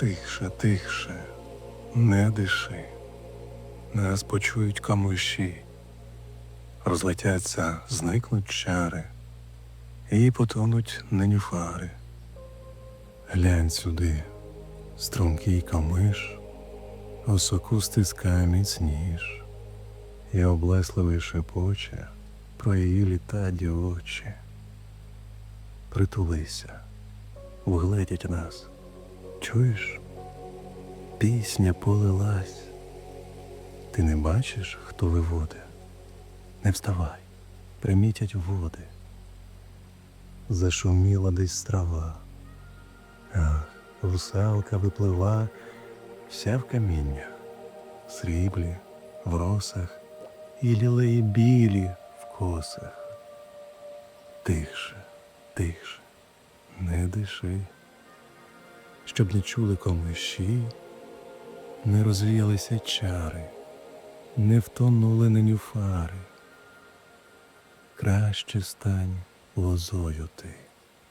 Тихше, тихше, не диши. Нас почують камиші, розлетяться, зникнуть чари, і потонуть ненюфари. Глянь сюди, стрункий камиш, осоку стискає міцніш, і облесливий шепоче про її літа дівочі. Притулися, вгледять нас. Чуєш? Пісня полилась. Ти не бачиш, хто виводе? Не вставай, примітять води. Зашуміла десь трава. Ах, русалка виплива вся в каміннях, в сріблі, в росах і лілеї білі в косах. Тихше, тихше, не диши щоб не чули комиші, не розвіялися чари, не втонули ненюфари. Краще стань лозою ти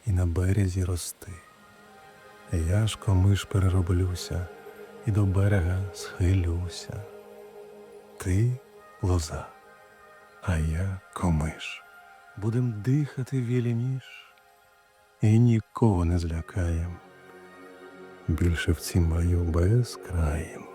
і на березі рости. Я ж комиш перероблюся і до берега схилюся. Ти лоза, а я комиш. Будем дихати вільніш і нікого не злякаєм більше в цім маю безкраєм.